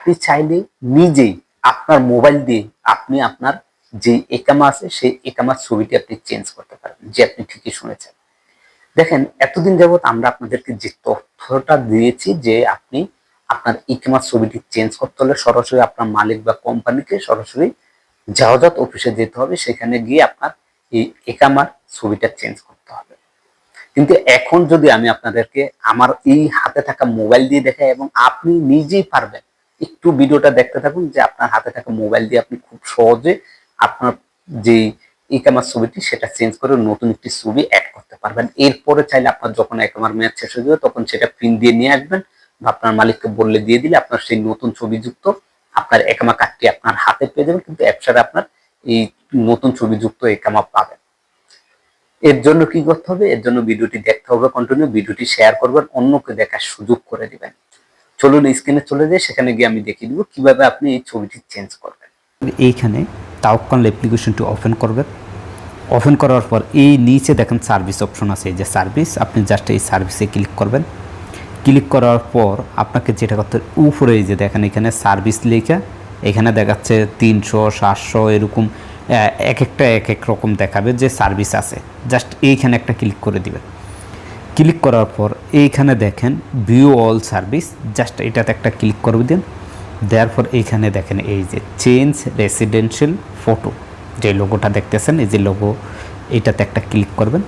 আপনি চাইলে নিজেই আপনার মোবাইল দিয়ে আপনি আপনার যে একামা আছে, সেই একামার ছবিটি আপনি চেঞ্জ করতে পারবেন, যে আপনি ঠিকই শুনেছেন। দেখেন, এতদিন যাবত আমরা আপনাদেরকে যে তথ্যটা দিয়েছি যে আপনি আপনার ইকামার ছবিটি চেঞ্জ করতে হলে সরাসরি আপনার মালিক বা কোম্পানিকে সরাসরি জাহাজত অফিসে যেতে হবে, সেখানে গিয়ে আপনার এই একামার ছবিটা চেঞ্জ করতে হবে। কিন্তু এখন যদি আমি আপনাদেরকে আমার এই হাতে থাকা মোবাইল দিয়ে দেখাই এবং আপনি নিজেই পারবেন একটু ভিডিওটা দেখতে থাকুন যে আপনার হাতে থাকা মোবাইল দিয়ে আপনি খুব সহজে আপনার যে ইকামার ছবিটি সেটা চেঞ্জ করে নতুন একটি ছবি অ্যাড করতে পারবেন। এরপরে চাইলে আপনার যখন একামার মেয়াদ শেষ হয়ে যাবে, তখন সেটা প্রিন্ট দিয়ে নিয়ে আসবেন বা আপনার মালিককে বললে দিয়ে দিলে আপনার সেই নতুন ছবি যুক্ত আপনার একামা কার্ডটি আপনার হাতে পেয়ে যাবেন, কিন্তু অ্যাপসারে আপনার এই নতুন ছবি যুক্ত একামা পাবেন। এর জন্য কি করতে হবে? এর জন্য ভিডিওটি দেখতে হবে কন্টিনিউ ভিডিওটি শেয়ার করবেন, অন্যকে দেখার সুযোগ করে দিবেন। চলুন স্ক্রিনে চলে যাই, সেখানে গিয়ে আমি দেখিয়ে দিব কীভাবে আপনি এই ছবিটি চেঞ্জ করবেন। এইখানে তাওকাল অ্যাপ্লিকেশনটি ওপেন করবেন। ওপেন করার পর এই নিচে দেখেন সার্ভিস অপশন আছে। এই যে সার্ভিস আপনি জাস্ট এই সার্ভিসে ক্লিক করবেন। ক্লিক করার পর আপনাকে যেটা করতে উপরে এই যে দেখেন এখানে সার্ভিস লেখা, এখানে দেখাচ্ছে তিনশো, সাতশো, এরকম এক একটা এক এক রকম দেখাবে যে সার্ভিস আছে। জাস্ট এইখানে একটা ক্লিক করে দিবেন। ক্লিক করার পর এইখানে দেখেন ভিউ অল সার্ভিস জাস্ট এটাতে একটা ক্লিক করে দিন। দেওয়ার পর এইখানে দেখেন এই যে চেঞ্জ রেসিডেন্সিয়াল ফটো যে লোগোটা দেখতেছেন, এই যে লোগো এইটাতে একটা ক্লিক করবেন।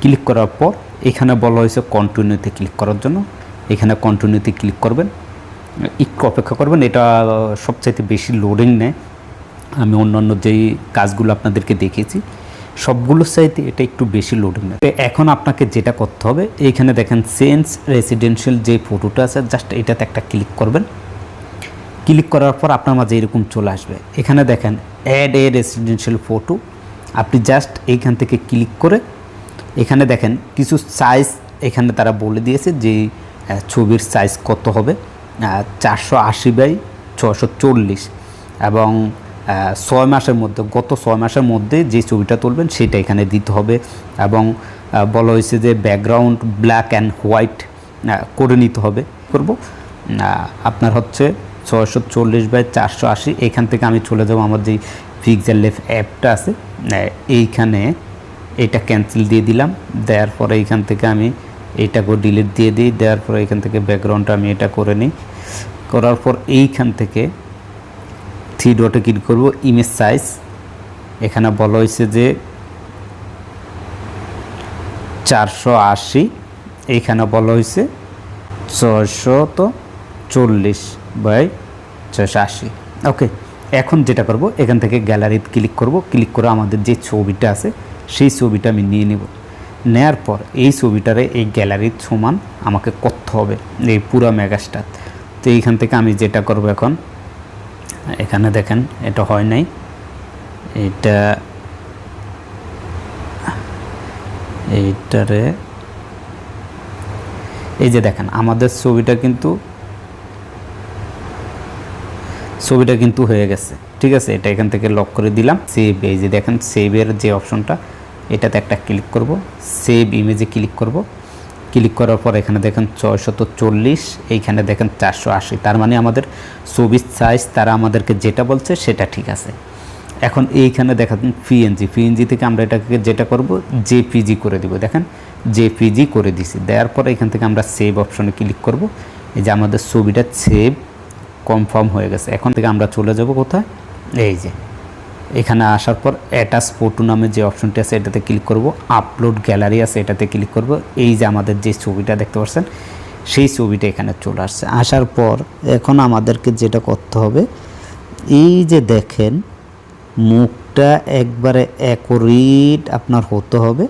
ক্লিক করার পর এখানে বলা হয়েছে কন্টিনিউতে ক্লিক করার জন্য। এখানে কন্টিনিউতে ক্লিক করবেন। একটু অপেক্ষা করবেন, এটা সবচাইতে বেশি লোডিং নেয়। আমি অন্যান্য যেই কাজগুলো আপনাদেরকে দেখিয়েছি সবগুলোর চাইতে এটা একটু বেশি লোডিং তো এখন আপনাকে যেটা করতে হবে, এইখানে দেখেন সেন্স রেসিডেন্সিয়াল যে ফটোটা আছে জাস্ট এটাতে একটা ক্লিক করবেন। ক্লিক করার পর আপনার মাঝে এরকম চলে আসবে। এখানে দেখেন অ্যাড এ রেসিডেন্সিয়াল ফটো আপনি জাস্ট এইখান থেকে ক্লিক করে, এখানে দেখেন কিছু সাইজ এখানে তারা বলে দিয়েছে যে ছবির সাইজ কত হবে? চারশো আশি বাই ছশো চল্লিশ। এবং ছয় মাসের মধ্যে, গত ছয় মাসের মধ্যে যে ছবিটা তুলবেন সেটা এখানে দিতে হবে এবং বলা হয়েছে যে ব্যাকগ্রাউন্ড ব্ল্যাক অ্যান্ড হোয়াইট করে নিতে হবে। করব। আপনার হচ্ছে ছয়শো চল্লিশ বাই চারশো আশি, এখান থেকে আমি চলে যাব আমার যেই পিক্সেল লেফ অ্যাপটা আছে। এইখানে এটা ক্যান্সেল দিয়ে দিলাম, দেওয়ার পরে এইখান থেকে আমি এইটাকে ডিলিট দিয়ে দিই, দেওয়ার পরে এখান থেকে ব্যাকগ্রাউন্ডটা আমি এটা করে নিই। করার পর এইখান থেকে থ্রি ডটে ক্লিক করব ইমেজ সাইজ এখানে বলা হয়েছে যে চারশো আশি এইখানে বলা হয়েছে ছয়শো তো চল্লিশ বাই ছয়শো আশি। ওকে এখন যেটা করব, এখান থেকে গ্যালারিতে ক্লিক করব ক্লিক করে আমাদের যে ছবিটা আছে, সেই ছবিটা আমি নিয়ে নেব। নেয়ার পর এই ছবিটারে এই গ্যালারির সমান আমাকে করতে হবে, এই পুরো মেগাস্টার তো এইখান থেকে আমি যেটা করব এখন এখানে দেখেন, এটা হয় নাই। এটা, এইটারে, এই যে দেখেন, আমাদের ছবিটা কিন্তু ছবিটা কিন্তু হয়ে গেছে। ঠিক আছে? এটা এখান থেকে লক করে দিলাম। সেভ এই যে দেখেন সেভের যে অপশনটা এটাতে একটা ক্লিক করব। সেভ ইমেজে ক্লিক করব। ক্লিক করার পর এখানে দেখেন ছয়শত চল্লিশ, এইখানে দেখেন চারশো আশি। তার মানে আমাদের ছবির সাইজ তারা আমাদেরকে যেটা বলছে সেটা ঠিক আছে। এখন এইখানে দেখান পিএনজি পিএনজি থেকে আমরা এটাকে যেটা করব? জেপিজি করে দিব। দেখেন জেপিজি করে দিছি। দেওয়ার পর এখান থেকে আমরা সেভ অপশনে ক্লিক করব। এই যে আমাদের ছবিটা সেভ কনফার্ম হয়ে গেছে। এখন থেকে আমরা চলে যাব কোথায়? এই যে এখানে আসার পর অ্যাটাচ ফটো নামে যে অপশনটি আছে এটাতে ক্লিক করব। আপলোড গ্যালারি আছে এটাতে ক্লিক করব। এই যে আমাদের যে ছবিটা দেখতে পাচ্ছেন, সেই ছবিটা এখানে চলে আসছে। আসার পর এখন আমাদেরকে যেটা করতে হবে, এই যে দেখেন, মুখটা একবারে অ্যাকোরেট আপনার হতে হবে।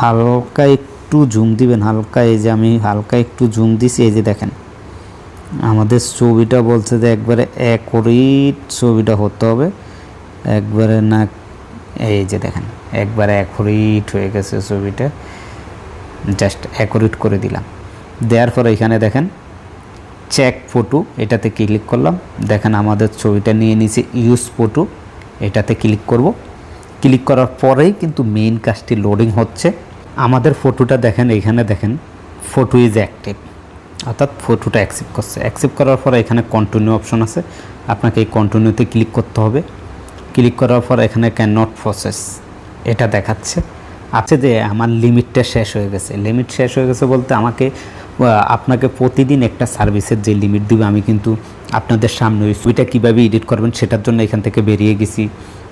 হালকা একটু জুম দিবেন, হালকা এই যে আমি হালকা একটু জুম দিছি, এই যে দেখেন। আমাদের ছবিটা বলছে যে একবারে অ্যাকোরেট ছবিটা হতে হবে। একবারে না, এই যে দেখেন, একবারে অ্যাকোরেট হয়ে গেছে ছবিটা। জাস্ট অ্যাকোরেট করে দিলাম। দেওয়ার পর এখানে দেখেন চেক ফটো এটাতে ক্লিক করলাম। দেখেন আমাদের ছবিটা নিয়ে নিচে ইউজ ফটো এটাতে ক্লিক করব। ক্লিক করার পরেই কিন্তু মেইন কাজটি লোডিং হচ্ছে। আমাদের ফটোটা দেখেন, এখানে দেখেন ফটো ইজ অ্যাক্টিভ অর্থাৎ ফটোটা অ্যাকসেপ্ট করছে। অ্যাকসেপ্ট করার পর এখানে কন্টিনিউ অপশন আছে। আপনাকে এই কন্টিনিউতে ক্লিক করতে হবে। ক্লিক করার পর এখানে ক্যান নট প্রসেস এটা দেখাচ্ছে। আছে যে আমার লিমিটটা শেষ হয়ে গেছে। লিমিট শেষ হয়ে গেছে বলতে আমাকে আপনাকে প্রতিদিন একটা সার্ভিসের যে লিমিট দিবে, আমি কিন্তু আপনাদের সামনে ওই ছবিটা কীভাবে এডিট করবেন সেটার জন্য এখান থেকে বেরিয়ে গেছি।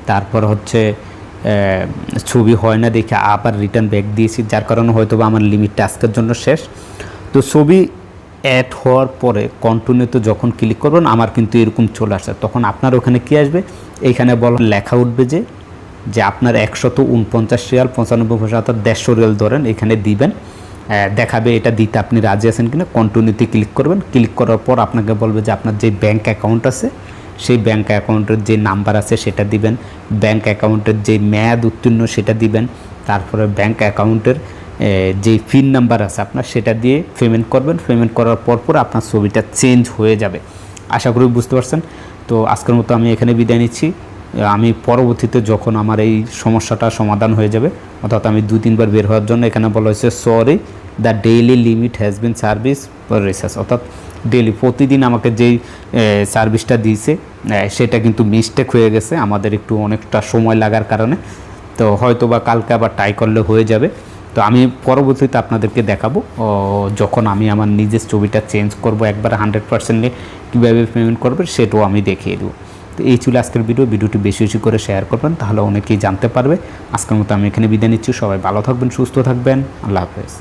তারপর হচ্ছে ছবি হয় না দেখে আবার রিটার্ন ব্যাক দিয়েছি। যার কারণে হয়তো আমার লিমিটটা আজকের জন্য শেষ। তো ছবি অ্যাড হওয়ার পরে কন্টিনিউতে যখন ক্লিক করবেন, আমার কিন্তু এরকম চলে আসে। তখন আপনার ওখানে কি আসবে? এইখানে বল লেখা উঠবে যে যে আপনার একশত উনপঞ্চাশ রিয়াল, পঁচানব্বই পয়সা, অর্থাৎ দেড়শো রিয়াল ধরেন, এখানে দিবেন। দেখাবে এটা দিতে আপনি রাজি আছেন কিনা কন্টিনিউতে ক্লিক করবেন। ক্লিক করার পর আপনাকে বলবে যে, আপনার যে ব্যাঙ্ক অ্যাকাউন্ট আছে, সেই ব্যাঙ্ক অ্যাকাউন্টের যে নাম্বার আছে, সেটা দিবেন। ব্যাঙ্ক অ্যাকাউন্টের যে মেয়াদ উত্তীর্ণ, সেটা দিবেন। তারপরে ব্যাঙ্ক অ্যাকাউন্টের যে পিন নাম্বার আছে আপনার, সেটা দিয়ে পেমেন্ট করবেন। পেমেন্ট করার পর পর আপনার ছবিটা চেঞ্জ হয়ে যাবে। আশা করি বুঝতে পারছেন? তো আজকের মতো আমি এখানে বিদায় নিচ্ছি। আমি পরবর্তীতে যখন আমার এই সমস্যাটা সমাধান হয়ে যাবে, অর্থাৎ আমি দু, তিনবার বের হওয়ার জন্য এখানে বলা হয়েছে sorry the daily limit has been service research অর্থাৎ ডেইলি প্রতিদিন আমাকে যেই সার্ভিসটা দিয়েছে সেটা কিন্তু মিস্টেক হয়ে গেছে। আমাদের একটু অনেকটা সময় লাগার কারণে। তো হয়তো বা কালকে আবার ট্রাই করলে হয়ে যাবে। তো আমি পরবর্তীতে আপনাদেরকে দেখাবো যখন আমি আমার নিজের ছবিটা চেঞ্জ করব, একবার হান্ড্রেড পার্সেন্টে কীভাবে পেমেন্ট করবে সেটাও আমি দেখিয়ে দেবো। তো এই ছিল আজকের ভিডিও ভিডিওটি বেশি বেশি করে শেয়ার করবেন, তাহলে অনেকেই জানতে পারবে। আজকের মতো আমি এখানে বিদায় নিচ্ছি, সবাই ভালো থাকবেন, সুস্থ থাকবেন, আল্লাহ হাফেজ।